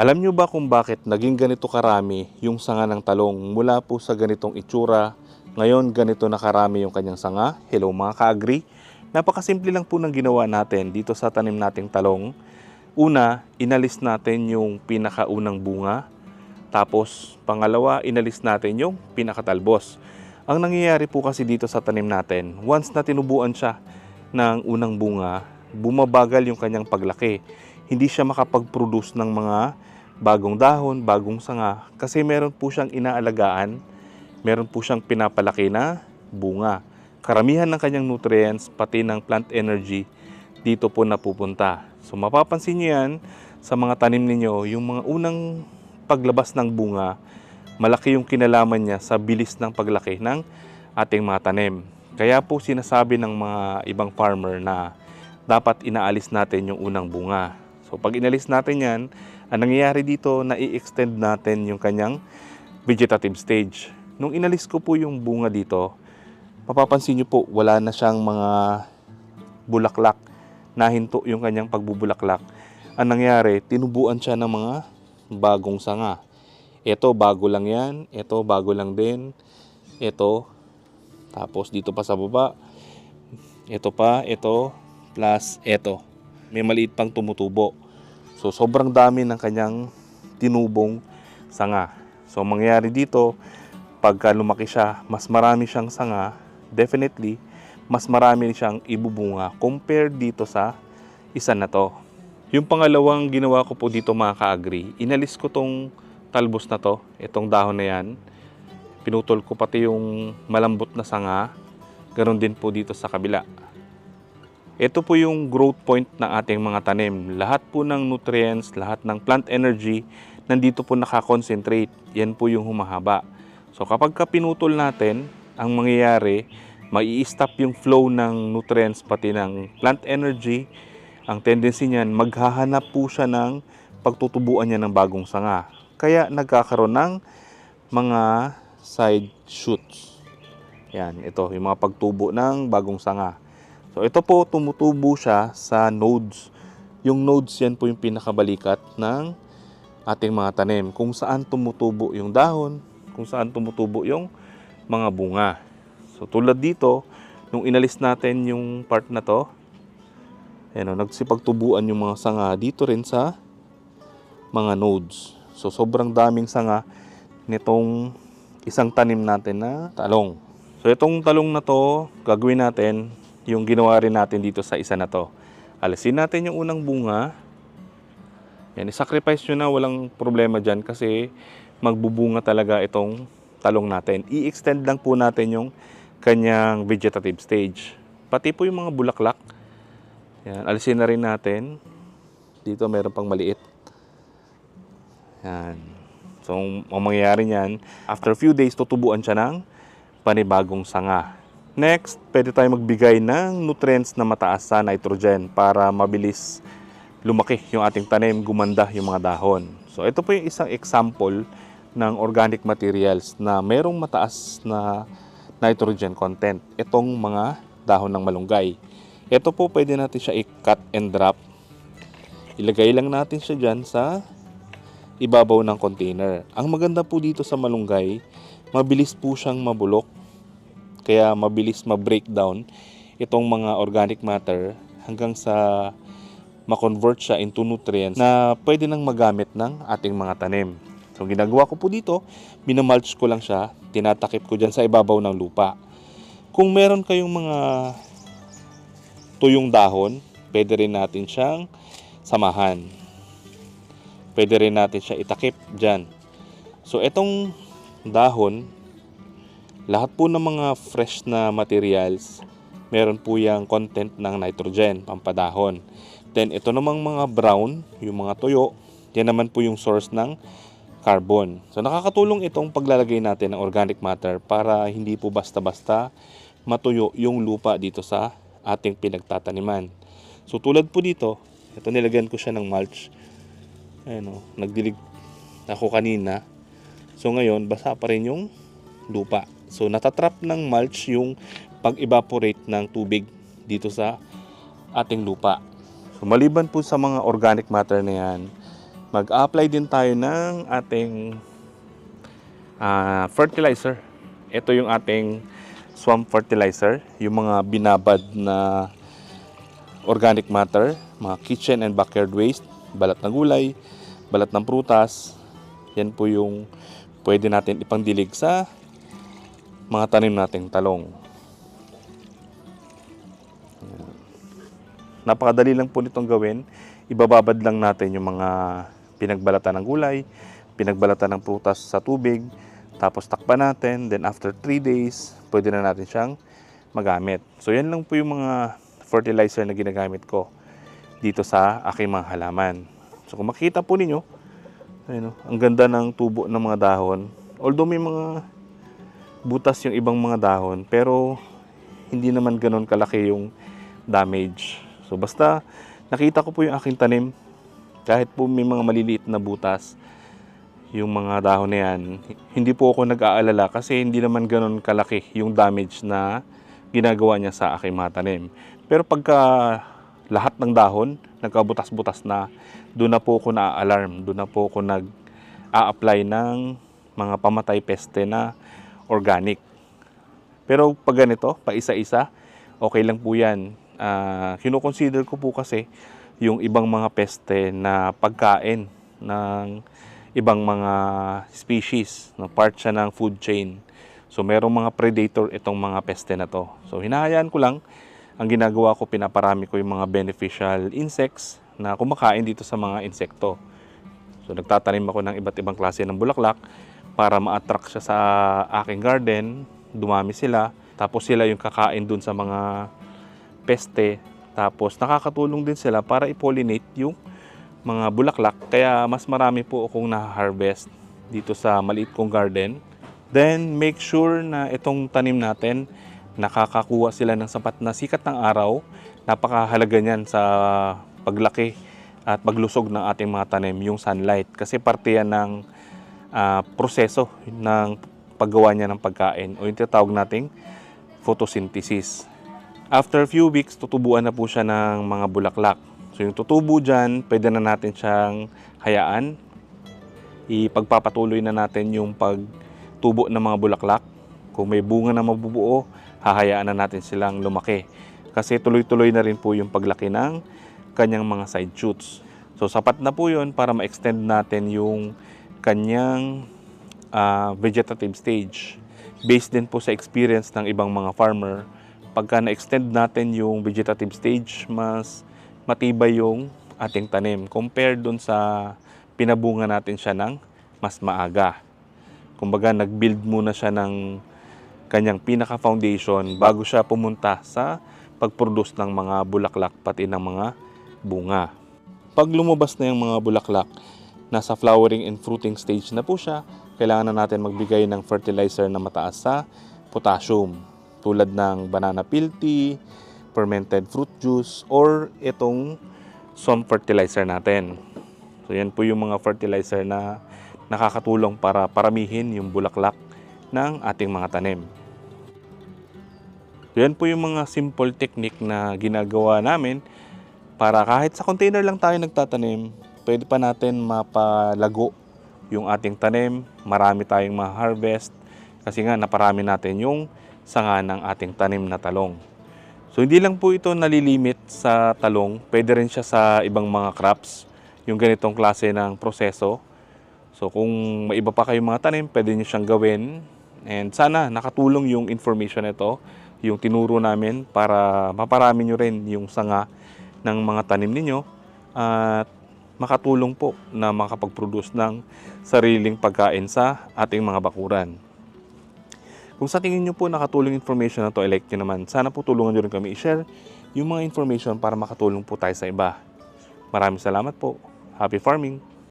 Alam nyo ba kung bakit naging ganito karami yung sanga ng talong mula po sa ganitong itsura? Ngayon ganito na karami yung kanyang sanga. Hello mga ka-agri. Napakasimple lang po ng ginawa natin dito sa tanim nating talong. Una, inalis natin yung pinakaunang bunga. Tapos, pangalawa, inalis natin yung pinakatalbos. Ang nangyayari po kasi dito sa tanim natin, once na tinubuan siya ng unang bunga, bumabagal yung kanyang paglaki. Hindi siya makapag-produce ng mga bagong dahon, bagong sanga, kasi meron po siyang inaalagaan, meron po siyang pinapalaki na bunga. Karamihan ng kanyang nutrients, pati ng plant energy, dito po napupunta. So mapapansin niyo yan sa mga tanim ninyo, yung mga unang paglabas ng bunga, malaki yung kinalaman niya sa bilis ng paglaki ng ating mga tanim. Kaya po sinasabi ng mga ibang farmer na dapat inaalis natin yung unang bunga. So pag inalis natin yan, ang nangyayari dito, na i-extend natin yung kanyang vegetative stage. Nung inalis ko po yung bunga dito, mapapansin nyo po, wala na siyang mga bulaklak, nahinto yung kanyang pagbubulaklak. Ang nangyari, tinubuan siya ng mga bagong sanga. Ito, bago lang yan. Ito, bago lang din. Ito, tapos dito pa sa baba. Ito pa, ito, plus ito. May maliit pang tumutubo. So, sobrang dami ng kanyang tinubong sanga. So, ang mangyayari dito, pagka lumaki siya, mas marami siyang sanga, definitely, mas marami siyang ibubunga compared dito sa isa na to. Yung pangalawang ginawa ko po dito mga ka-agri, inalis ko tong talbos na to, itong dahon na yan. Pinutol ko pati yung malambot na sanga, ganoon din po dito sa kabila. Ito po yung growth point ng ating mga tanim. Lahat po ng nutrients, lahat ng plant energy, nandito po nakakonsentrate. Yan po yung humahaba. So kapag ka pinutol natin, ang mangyayari, mai-stop yung flow ng nutrients pati ng plant energy. Ang tendency niyan, maghahanap po siya ng pagtutubuan niya ng bagong sanga. Kaya nagkakaroon ng mga side shoots. Yan, ito, yung mga pagtubo ng bagong sanga. So ito po, tumutubo siya sa nodes. Yung nodes yan po yung pinakabalikat ng ating mga tanim. Kung saan tumutubo yung dahon, kung saan tumutubo yung mga bunga. So tulad dito, nung inalis natin yung part na to, ayan o, nagsipagtubuan yung mga sanga dito rin sa mga nodes. So sobrang daming sanga nitong isang tanim natin na talong. So itong talong na to, gagawin natin yung ginawa rin natin dito sa isa na to. Alisin natin yung unang bunga. Yan, i-sacrifice nyo na, walang problema dyan kasi magbubunga talaga itong talong natin. I-extend lang po natin yung kanyang vegetative stage. Pati po yung mga bulaklak. Yan, alisin na rin natin. Dito meron pang maliit. Yan. So, ang mangyayari niyan, after a few days, tutubuan siya ng panibagong sanga. Next, pwede tayo magbigay ng nutrients na mataas sa nitrogen para mabilis lumaki yung ating tanim, gumanda yung mga dahon. So, ito po yung isang example ng organic materials na merong mataas na nitrogen content. Itong mga dahon ng malunggay. Ito po pwede natin siya i-cut and drop. Ilagay lang natin siya dyan sa ibabaw ng container. Ang maganda po dito sa malunggay, mabilis po siyang mabulok. Kaya mabilis ma-breakdown itong mga organic matter hanggang sa ma-convert siya into nutrients na pwede nang magamit ng ating mga tanim. So ginagawa ko po dito, minamulch ko lang siya, tinatakip ko dyan sa ibabaw ng lupa. Kung meron kayong mga tuyong dahon, pwede rin natin siyang samahan. Pwede rin natin siya itakip dyan. So itong dahon, lahat po ng mga fresh na materials, meron po yung content ng nitrogen, pampadahon. Then ito namang mga brown, yung mga tuyo, yan naman po yung source ng carbon. So nakakatulong itong paglalagay natin ng organic matter para hindi po basta-basta matuyo yung lupa dito sa ating pinagtataniman. So tulad po dito, ito nilagyan ko siya ng mulch. Ayun o, nagdilig ako kanina. So ngayon, basa pa rin yung lupa. So natatrap ng mulch yung pag-evaporate ng tubig dito sa ating lupa. So maliban po sa mga organic matter na yan, mag-apply din tayo ng ating ah, fertilizer. Ito yung ating swamp fertilizer, yung mga binabad na organic matter, mga kitchen and backyard waste, balat ng gulay, balat ng prutas. Yan po yung pwede natin ipangdilig sa mga tanim nating talong. Napakadali lang po nitong gawin. Ibababad lang natin yung mga pinagbalatan ng gulay, pinagbalatan ng prutas sa tubig, tapos takpan natin. Then after 3 days, pwede na natin siyang magamit. So yan lang po yung mga fertilizer na ginagamit ko dito sa aking mga halaman. So kung makita po ninyo, ayun, oh, ang ganda ng tubo ng mga dahon. Although may mga butas yung ibang mga dahon, pero hindi naman ganoon kalaki yung damage. So basta nakita ko po yung aking tanim, kahit po may mga maliliit na butas, yung mga dahon na yan, hindi po ako nag-aalala kasi hindi naman ganoon kalaki yung damage na ginagawa niya sa aking mga tanim. Pero pagka lahat ng dahon, nagkabutas-butas na, doon na po ako na-alarm, doon na po ako nag-a-apply ng mga pamatay peste na organic. Pero pag ganito, pa isa-isa, okay lang po yan. Ah, kinoconsider ko po kasi yung ibang mga peste na pagkain ng ibang mga species, no, part siya ng food chain. So merong mga predator itong mga peste na to. So hinahayaan ko lang, ang ginagawa ko, pinaparami ko yung mga beneficial insects na kumakain dito sa mga insekto. So nagtatanim ako ng iba't ibang klase ng bulaklak para ma-attract siya sa aking garden, dumami sila, tapos sila yung kakain dun sa mga peste, tapos nakakatulong din sila para i-pollinate yung mga bulaklak. Kaya mas marami po akong na-harvest dito sa maliit kong garden. Then make sure na itong tanim natin nakakakuha sila ng sapat na sikat ng araw. Napakahalaga niyan sa paglaki at paglusog ng ating mga tanim, yung sunlight. Kasi parte yan ng ah, proseso ng paggawa niya ng pagkain o yung tinatawag nating photosynthesis. After a few weeks, tutubuan na po siya ng mga bulaklak. So yung tutubo dyan, pwede na natin siyang hayaan. Ipagpapatuloy na natin yung pagtubo ng mga bulaklak. Kung may bunga na mabubuo, hahayaan na natin silang lumaki. Kasi tuloy-tuloy na rin po yung paglaki ng kanyang mga side shoots. So sapat na po yun para ma-extend natin yung kanyang ah, vegetative stage. Based din po sa experience ng ibang mga farmer, pagka na-extend natin yung vegetative stage, mas matibay yung ating tanim compared dun sa pinabunga natin siya ng mas maaga. Kumbaga, nag-build muna siya ng kanyang pinaka-foundation bago siya pumunta sa pag-produce ng mga bulaklak pati ng mga bunga. Pag lumabas na yung mga bulaklak, nasa flowering and fruiting stage na po siya, kailangan na natin magbigay ng fertilizer na mataas sa potassium tulad ng banana peel tea, fermented fruit juice, or itong swamp fertilizer natin. So yan po yung mga fertilizer na nakakatulong para paramihin yung bulaklak ng ating mga tanim. So yan po yung mga simple technique na ginagawa namin para kahit sa container lang tayo nagtatanim, pwede pa natin mapalago yung ating tanim, marami tayong ma-harvest kasi nga naparami natin yung sanga ng ating tanim na talong. So hindi lang po ito nalilimit sa talong, pwede rin siya sa ibang mga crops, yung ganitong klase ng proseso. So kung may iba pa kayong mga tanim, pwede nyo siyang gawin. And sana nakatulong yung information nito, yung tinuro namin para maparami nyo rin yung sanga ng mga tanim ninyo at makatulong po na makapag-produce ng sariling pagkain sa ating mga bakuran. Kung sa tingin nyo po nakatulong information na to, elect nyo naman. Sana po tulungan nyo rin kami i-share yung mga information para makatulong po tayo sa iba. Maraming salamat po. Happy farming!